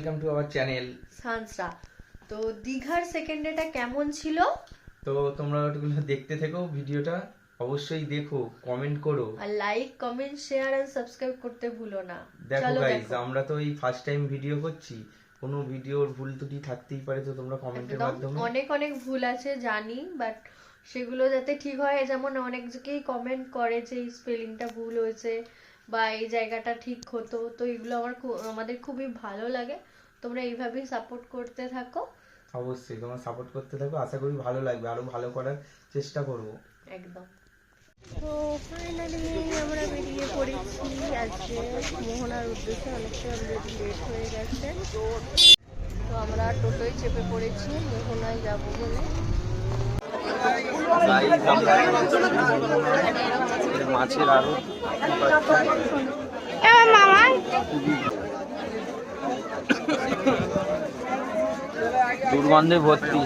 Welcome to our channel সানসরা তো দীঘার সেকেন্ড ডেটা কেমন ছিল? তো তোমরা ওগুলো দেখতে থেকো ভিডিওটা অবশ্যই দেখো কমেন্ট করো। আর লাইক কমেন্ট শেয়ার সাবস্ক্রাইব করতে ভুলো না। দেখো গাইস আমরা তো এই ফার্স্ট টাইম ভিডিও করছি কোনো ভিডিওর ভুল ত্রুটি থাকতেই পারে তো তোমরা কমেন্টের মাধ্যমে। অনেক অনেক ভুল আছে জানি বাট সেগুলো যাতে ঠিক হয় যেমন অনেক কমেন্ট করে যে স্পেলিংটা ভুল হয়েছে বা এই জায়গাটা ঠিক হতো তো এগুলো আমার আমাদের খুবই ভালো লাগে। তোমরা এইভাবেই সাপোর্ট করতে থাকো। অবশ্যই তোমরা সাপোর্ট করতে থাকো আশা করি ভালো লাগবে আরও ভালো করার চেষ্টা করব। একদম। তো ফাইনালি আমরা বেরিয়ে পড়েছি আজকে মোহনার উদ্দেশ্যে অনেকটা অলরেডি লেট হয়ে গেছে। তো আমরা টোটোয় চেপে পড়েছি মোহনায় যাব বলে। মাছের আরও দুর্গন্ধে ভর্তি।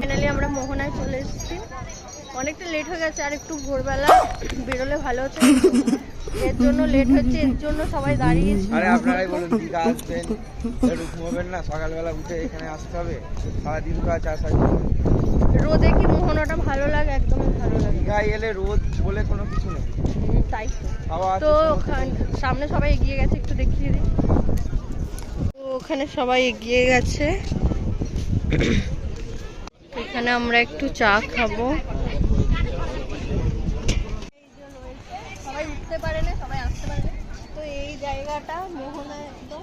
ফাইনালি আমরা মোহনায় চলে এসেছি। অনেকটা লেট হয়ে গেছে আর একটু ভোরবেলা বেরোলে ভালো হতো। এর জন্য লেট হচ্ছে এর জন্য সবাই দাঁড়িয়েছে। আরে আপনারাই বলুন দীঘা আসবেন একটু ঘুমাবেন না? সকালবেলা উঠে এখানে আসতে হবে। সারাদিন আসার জন্য। রোদে কি মোহনাটা ভালো লাগে একদমই ভালো লাগে দীঘায় এলে রোদ বলে কোনো কিছু নেই। তাই তো। তো ওখান- সামনে সবাই এগিয়ে গেছে একটু দেখিয়ে দিই। তো ওখানে সবাই এগিয়ে গেছে। এখানে আমরা একটু চা খাব। সবাই উঠতে পারে না সবাই আসতে পারে না। তো এই জায়গাটা মোহনা একদম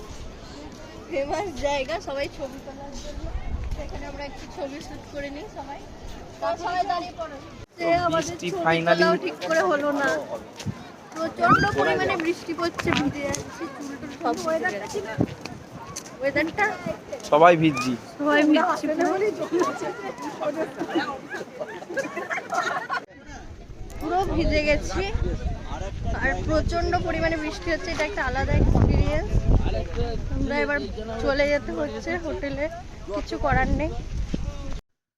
ফেমাস জায়গা সবাই ছবি তোলার জন্য। তো এখানে আমরা একটু ছবি শুট করে নিই সবাই। বৃষ্টি ঠিক করে হলো না প্রচণ্ড পরিমাণে বৃষ্টি পড়ছে ভিজে যাচ্ছে চুল সব ওয়েদারটা সবাই ভিজছি। সবাই ভিজছে পুরো ভিজে গেছি। আর প্রচণ্ড পরিমাণে বৃষ্টি হচ্ছে এটা একটা আলাদা এক্সপিরিয়েন্স আমরা এবার চলে যেতে হচ্ছে হোটেলে কিছু করার নেই।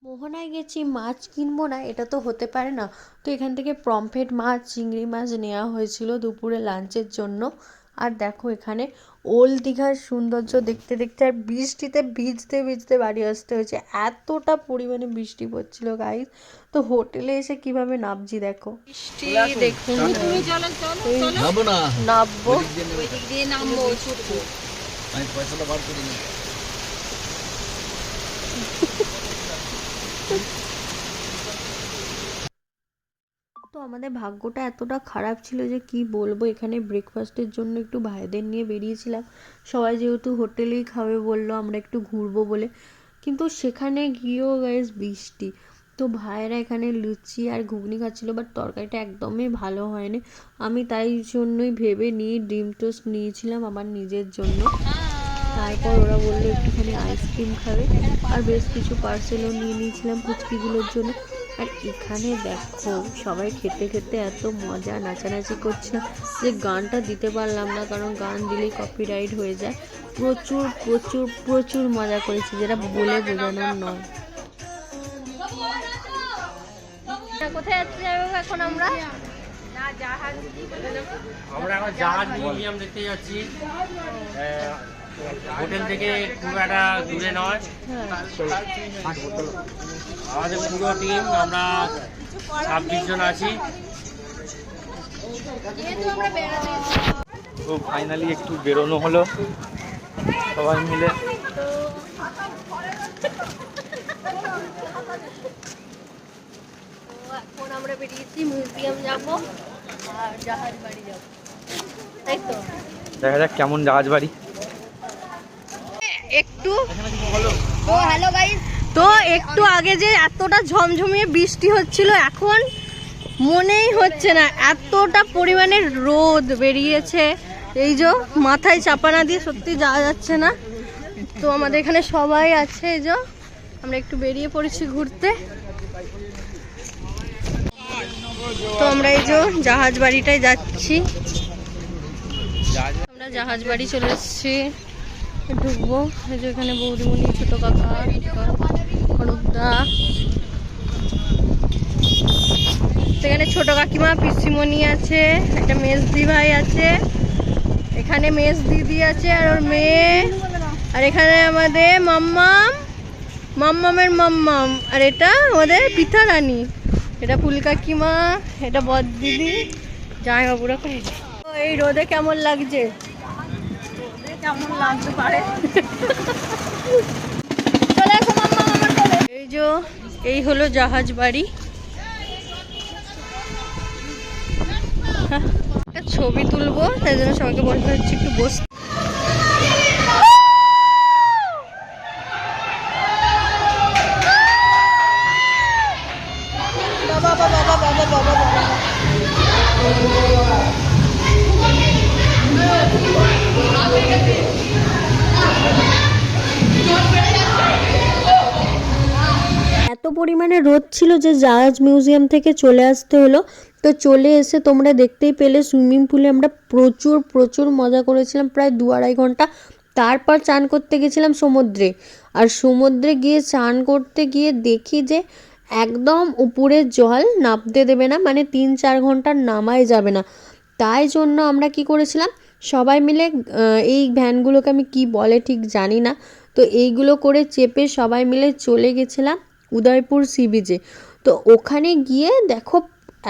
মোহনায় গেছি মাছ কিনবো না এটা তো হতে পারে না। তো এখান থেকে প্রমফেট মাছ চিংড়ি মাছ নেওয়া হয়েছিল দুপুরে লাঞ্চের জন্য। আর দেখো এখানে ওল্ড দীঘার সৌন্দর্য দেখতে দেখতে আর বৃষ্টিতে ভিজতে ভিজতে বাড়ি আসতে হয়েছে। এতটা পরিমাণে বৃষ্টি পড়ছিল গাইস তো হোটেলে এসে কীভাবে নামছি দেখো। বৃষ্টি দেখুন। নামবো। তো আমাদের ভাগ্যটা এতটা খারাপ ছিল যে কি বলব? এখানে ব্রেকফাস্টের জন্য একটু ভাইদের নিয়ে বেরিয়েছিলাম। সবাই যেহেতু হোটেলেই খাবে বলল, আমরা একটু ঘুরবো বলে। কিন্তু সেখানে গিয়েও গাইস বৃষ্টি। তো ভাইয়েরা এখানে লুচি আর ঘুগনি খাচ্ছিলো বাট তরকারিটা একদমই ভালো হয়নি। আমি তাই জন্যই ভেবে নিয়ে ডিম টোস্ট নিয়েছিলাম আমার নিজের জন্য। তারপর ওরা বলল একটুখানি আইসক্রিম খাবে। আর বেশ কিছু পার্সেলও নিয়ে নিয়েছিলাম পুচকিগুলোর জন্য। আর এখানে দেখো সবাই খেতে খেতে এত মজা নাচানাচি করছিল যে গানটা দিতে পারলাম না কারণ গান দিলেই কপিরাইট হয়ে যায়। প্রচুর প্রচুর প্রচুর মজা করেছি যেটা বলে বোঝানোর নয়। কোথায় যাচ্ছি এখন আমরা? আমরা এখন জাহাজ মিউজিয়াম দেখতে যাচ্ছি। আহ, হোটেল থেকে খুব একটা দূরে নয়। আমাদের পুরো টিম আমরা ছাব্বিশ জন আছি। তো ফাইনালি একটু বেরোনো হলো। সবাই মিলে। এখন আমরা বেরিয়েছি মিউজিয়াম যাব আর জাহাজ বাড়ি যাব। তাই তো? দেখা যাক কেমন জাহাজ বাড়ি। একটু। তো হ্যালো গাইস তো একটু আগে যে এতটা ঝমঝমিয়ে বৃষ্টি হচ্ছিল এখন মনেই হচ্ছে না এতটা পরিমাণে রোদ বেরিয়েছে। এই যে মাথায় চাপানা দিয়ে সত্যি যাওয়া যাচ্ছে না। তো আমাদের এখানে সবাই আছে এই যে আমরা একটু বেরিয়ে পড়েছি ঘুরতে। তো আমরা এই যে জাহাজ বাড়িটায় যাচ্ছি। আমরা জাহাজ বাড়ি চলে এসেছি। ঢুকবো। এই যে এখানে বৌদিমণি, ছোট কাকা খড়কদা সেখানে ছোট কাকিমা, পিসিমণি আছে, একটা মেজদি ভাই আছে, এখানে মেস দিদি আছে আর ওর মেয়ে, আর এখানে আমাদের মাম্মাম, মাম্মামের মাম্মাম, আর এটা আমাদের পিঠা রানী, এটা ফুল কাকিমা, এটা বদ দিদি জামাই বাবুরা এই রোদে কেমন লাগছে? কেমন লাগতে পারে? এই যে এই হলো জাহাজ বাড়ি। একটা ছবি তুলবো তাই জন্য সবাইকে বলতে হচ্ছে একটু বসতে। পরিমাণে রোদ ছিল যে জাহাজ মিউজিয়াম থেকে চলে আসতে হলো। তো চলে এসে তোমরা দেখতেই পেলে সুইমিং পুলে আমরা প্রচুর প্রচুর মজা করেছিলাম, প্রায় দু আড়াই ঘণ্টা। তারপর চান করতে গেছিলাম সমুদ্রে। আর সমুদ্রে গিয়ে চান করতে গিয়ে দেখি যে একদম উপরের জল নামতে দেবে না মানে তিন চার ঘণ্টা নামাই যাবে না। তাই জন্য আমরা কি করেছিলাম, সবাই মিলে এই ভ্যানগুলোকে আমি কি বলে ঠিক জানি না। তো এইগুলো করে চেপে সবাই মিলে চলে গেছিলাম। উদয়পুর সি বিচে তো ওখানে গিয়ে দেখো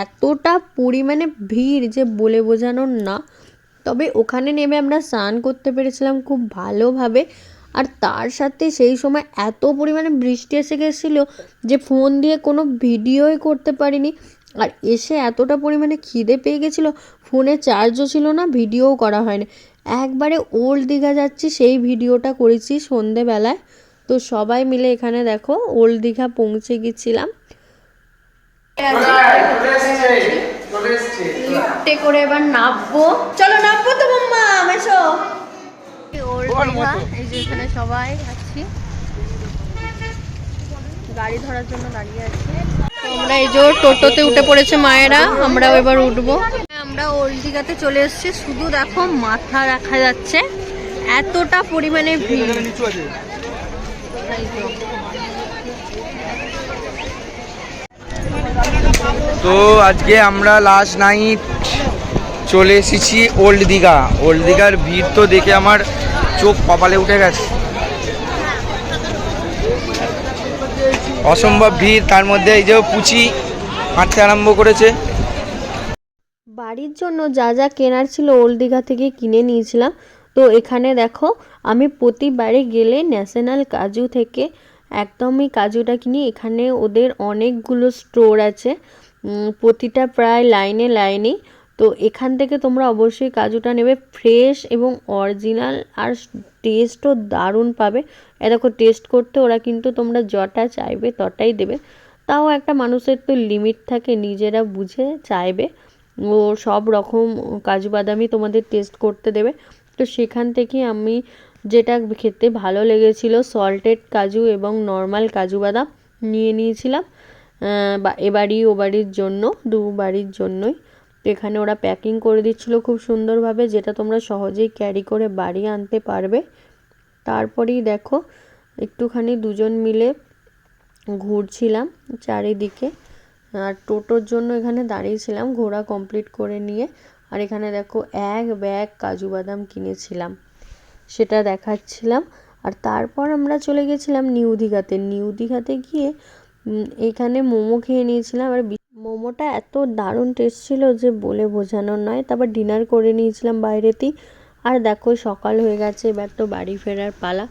এতটা পরিমাণে ভিড় যে বলে বোঝানোর না। তবে ওখানে নেমে আমরা স্নান করতে পেরেছিলাম খুব ভালোভাবে। আর তার সাথে সেই সময় এত পরিমাণে বৃষ্টি এসে গেছিল যে ফোন দিয়ে কোনো ভিডিওই করতে পারিনি। আর এসে এতটা পরিমাণে খিদে পেয়ে গেছিল, ফোনে চার্জও ছিল না, ভিডিওও করা হয়নি। একবারে ওল্ড দীঘা যাচ্ছি, সেই ভিডিওটা করেছি সন্ধেবেলায়। তো সবাই মিলে এখানে দেখো ওল্ড দীঘা পৌঁছে গেছিলাম। লিফটে করে এবার নামবো। চলো নামবো তো মাম্মা এসো এই যে এখানে সবাই আছি। গাড়ি ধরার জন্য দাঁড়িয়ে আছি। আমরা এই যে টোটোতে উঠে পড়েছে মায়েরা আমরাও এবার উঠবো। আমরা ওল্ড দীঘাতে চলে এসেছি শুধু দেখো মাথা রাখা যাচ্ছে। এতটা পরিমাণে ভিড়। তো আজকে আমরা লাস্ট নাইট চলে এসেছি ওল্ড দীঘা ওল্ড দীঘার ভিড় তো দেখে আমার চোখ কপালে উঠে গেছে। অসম্ভব ভিড়, তার মধ্যে এই যে পুচি হাঁটতে আরম্ভ করেছে। বাড়ির জন্য যা যা কেনার ছিল ওল্ড দীঘা থেকে কিনে নিয়েছিলাম। তো এখানে দেখো, আমি প্রতিবারে গেলে ন্যাশনাল কাজু থেকে একদমই কাজুটা কিনি এখানে ওদের অনেকগুলো স্টোর আছে প্রতিটা প্রায় লাইনে লাইনেই। তো এখান থেকে তোমরা অবশ্যই কাজুটা নেবে, ফ্রেশ এবং অরিজিনাল, আর টেস্টও দারুণ পাবে। এ দেখো, টেস্ট করতে ওরা কিন্তু তোমরা যটা চাইবে তটাই দেবে। তাও একটা মানুষের তো লিমিট থাকে, নিজেরা বুঝে চাইবে। ও সব রকম কাজু বাদামই তোমাদের টেস্ট করতে দেবে। তো সেখান থেকে আমি যেটা খেতে ভালো লেগেছিল সল্টেড কাজু এবং নর্মাল কাজু বাদাম নিয়ে নিয়েছিলাম। বা এ বাড়ি ও বাড়ির জন্য, দু বাড়ির জন্যই। তো এখানে ওরা প্যাকিং করে দিচ্ছিল খুব সুন্দরভাবে, যেটা তোমরা সহজেই ক্যারি করে বাড়ি আনতে পারবে। তারপরেই দেখো, একটুখানি দুজন মিলে ঘুরছিলাম চারিদিকে। আর টোটোর জন্য এখানে দাঁড়িয়েছিলাম ঘোরা কমপ্লিট করে নিয়ে। আর এখানে দেখো এক ব্যাগ কাজু বাদাম কিনেছিলাম। সেটা দেখাচ্ছিলাম। আর তারপর আমরা চলে গেছিলাম নিউ দীঘাতে। নিউ দীঘাতে গিয়ে এখানে মোমো খেয়ে নিয়েছিলাম। আর মোমোটা এত দারুণ টেস্ট ছিল যে বলে বোঝানোর নয়। তারপর ডিনার করে নিয়েছিলাম বাইরেতেই আর দেখো সকাল হয়ে গেছে, এবার তো বাড়ি ফেরার পালা।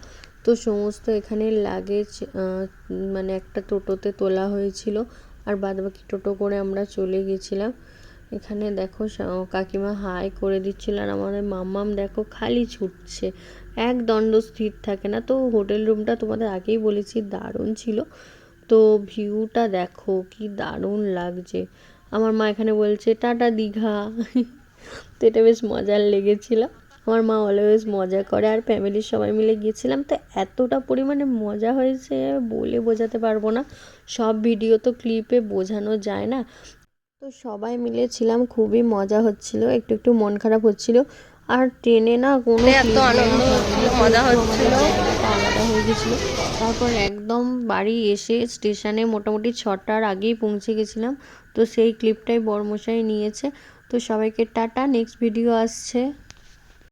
তো সমস্ত এখানে লাগেজ মানে একটা টোটোতে তোলা হয়েছিল। আর বাদবাকি টোটো করে আমরা চলে গেছিলাম। এখানে দেখো কাকিমা হাই করে দিচ্ছিল আর আমাদের মাম্মাম দেখো খালি ছুটছে। এক দণ্ড স্থির থাকে না। তো হোটেল রুমটা তোমাদের আগেই বলেছি দারুণ ছিল। তো ভিউটা দেখো কি দারুণ লাগছে। আমার মা এখানে বলছে, টাটা দীঘা। তো এটা বেশ মজার লেগেছিল। আমার মা অলওয়েজ মজা করে আর ফ্যামিলির সবাই মিলে গিয়েছিলাম। তো এতটা পরিমাণে মজা হয়েছে বলে বোঝাতে পারব না। সব ভিডিও তো ক্লিপে বোঝানো যায় না। তো সবাই মিলে ছিলাম খুবই মজা হচ্ছিল একটু একটু মন খারাপ হচ্ছিল। আর ট্রেনে না কোনো এত আনন্দ হচ্ছিল মজা হচ্ছিল। আলাদা হয়ে গেছিল। তারপর একদম বাড়ি এসে স্টেশনে মোটামুটি ছটার আগেই পৌঁছে গেছিলাম। তো সেই ক্লিপটাই বর্মশাই নিয়েছে। তো সবাইকে টাটা নেক্সট ভিডিও আসছে।